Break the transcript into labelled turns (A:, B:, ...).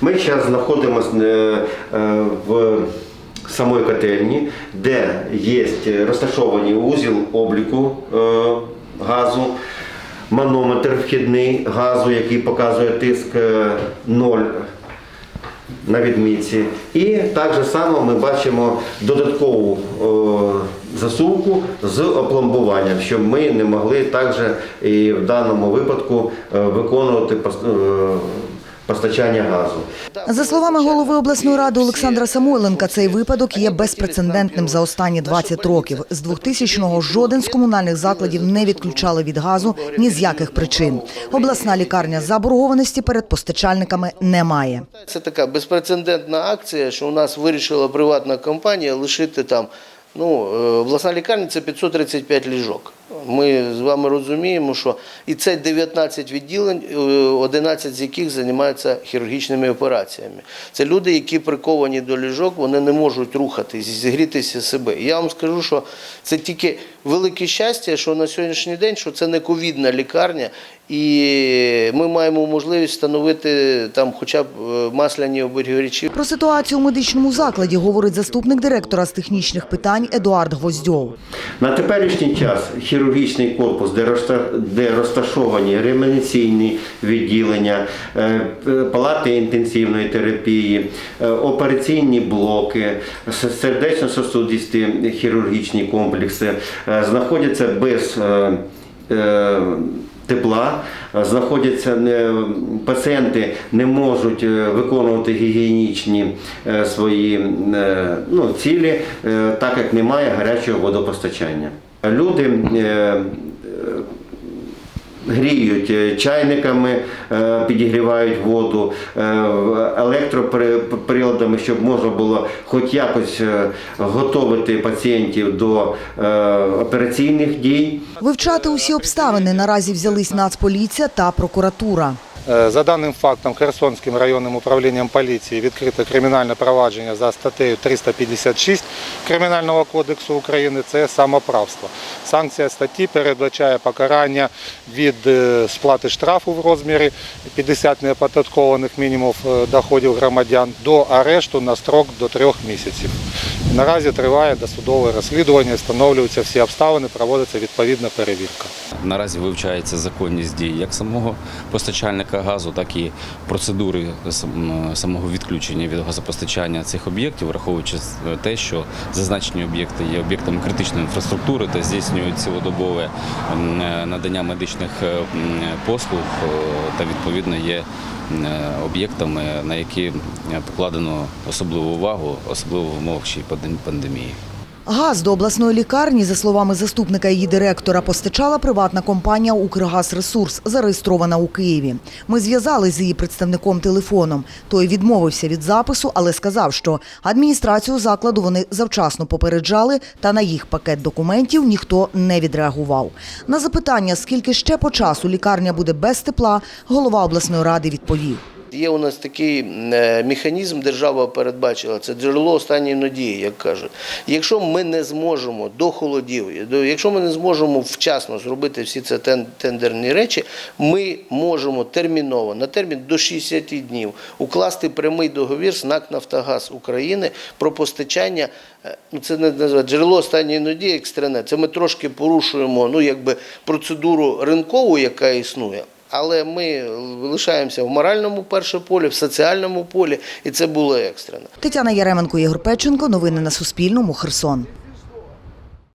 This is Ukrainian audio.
A: Ми зараз знаходимося е, е, в самої котельні, де є розташований узіл обліку е, газу, манометр вхідний газу, який показує тиск е, 0 на відмітці. І так же само ми бачимо додаткову засувку з опломбуванням, щоб ми не могли також і в даному випадку виконувати постачання газу.
B: За словами голови обласної ради Олександра Самойленка, цей випадок є безпрецедентним за останні 20 років. З 2000-го жоден з комунальних закладів не відключали від газу ні з яких причин. Обласна лікарня заборгованості перед постачальниками не має.
C: Це така безпрецедентна акція, що у нас вирішила приватна компанія лишити там. Ну, е, обласна лікарня це 535 ліжок. Ми з вами розуміємо, що і це 19 відділень, е, 11 з яких займаються хірургічними операціями. Це люди, які приковані до ліжок, вони не можуть рухатись, зігрітися себе. І я вам скажу, що це тільки велике щастя, що на сьогоднішній день що це не ковідна лікарня, і ми маємо можливість встановити там хоча б е, масляні оберігачі.
B: Про ситуацію у медичному закладі говорить заступник директора з технічних питань Едуард Гвоздьов.
A: На теперішній час хірургічний корпус, де, розташовані реанімаційні відділення, е, палати інтенсивної терапії, е, операційні блоки, сердечно-сосудисті хірургічні комплекси е, знаходяться без тепла, знаходяться пацієнти не можуть виконувати гігієнічні свої ну, цілі, так як немає гарячого водопостачання. Люди е, гріють е, чайниками, е, підігрівають воду електроприладами, щоб можна було хоч якось готувати пацієнтів до операційних дій.
B: Вивчати усі обставини наразі взялись Нацполіція та прокуратура.
D: Е, За даним фактом Херсонським районним управлінням поліції відкрито кримінальне провадження за статтею 356 Кримінального кодексу України це самоправство. Санкція статті передбачає покарання від е, сплати штрафу в розмірі 50 неоподаткованих мінімумів е, доходів громадян до арешту на строк до трьох місяців. Наразі триває досудове розслідування, встановлюються всі обставини, проводиться відповідна перевірка.
E: Наразі вивчається законність дій як самого постачальника газу, так і процедури самого відключення від газопостачання цих об'єктів, враховуючи те, що зазначені об'єкти є об'єктами критичної інфраструктури та здійснюють цілодобове надання медичних е, послуг е, та відповідно є е, об'єктами, на які покладено особливу увагу, особливо в умовах ще й пандемії.
B: Газ до обласної лікарні, за словами заступника її директора, постачала приватна компанія «Укргазресурс», зареєстрована у Києві. Ми зв'язались з її представником телефоном. Той відмовився від запису, але сказав, що адміністрацію закладу вони завчасно попереджали, та на їх пакет документів ніхто не відреагував. На запитання, скільки ще по часу лікарня буде без тепла, голова обласної ради відповів.
C: Є у нас такий е, механізм, держава передбачила, це джерело останньої надії, як кажуть. Якщо ми не зможемо до холодів, якщо ми не зможемо вчасно зробити всі ці тендерні речі, ми можемо терміново, на термін до 60 днів, укласти прямий договір з НАК «Нафтогаз України про постачання, е, ну це не називається джерело останньої надії екстрене. Це ми трошки порушуємо ну, якби, процедуру ринкову, яка існує. Але ми лишаємося в моральному перше полі, в соціальному полі, і це було екстрено.
B: Тетяна Яременко, Ігор Печенко. Новини на Суспільному. Херсон.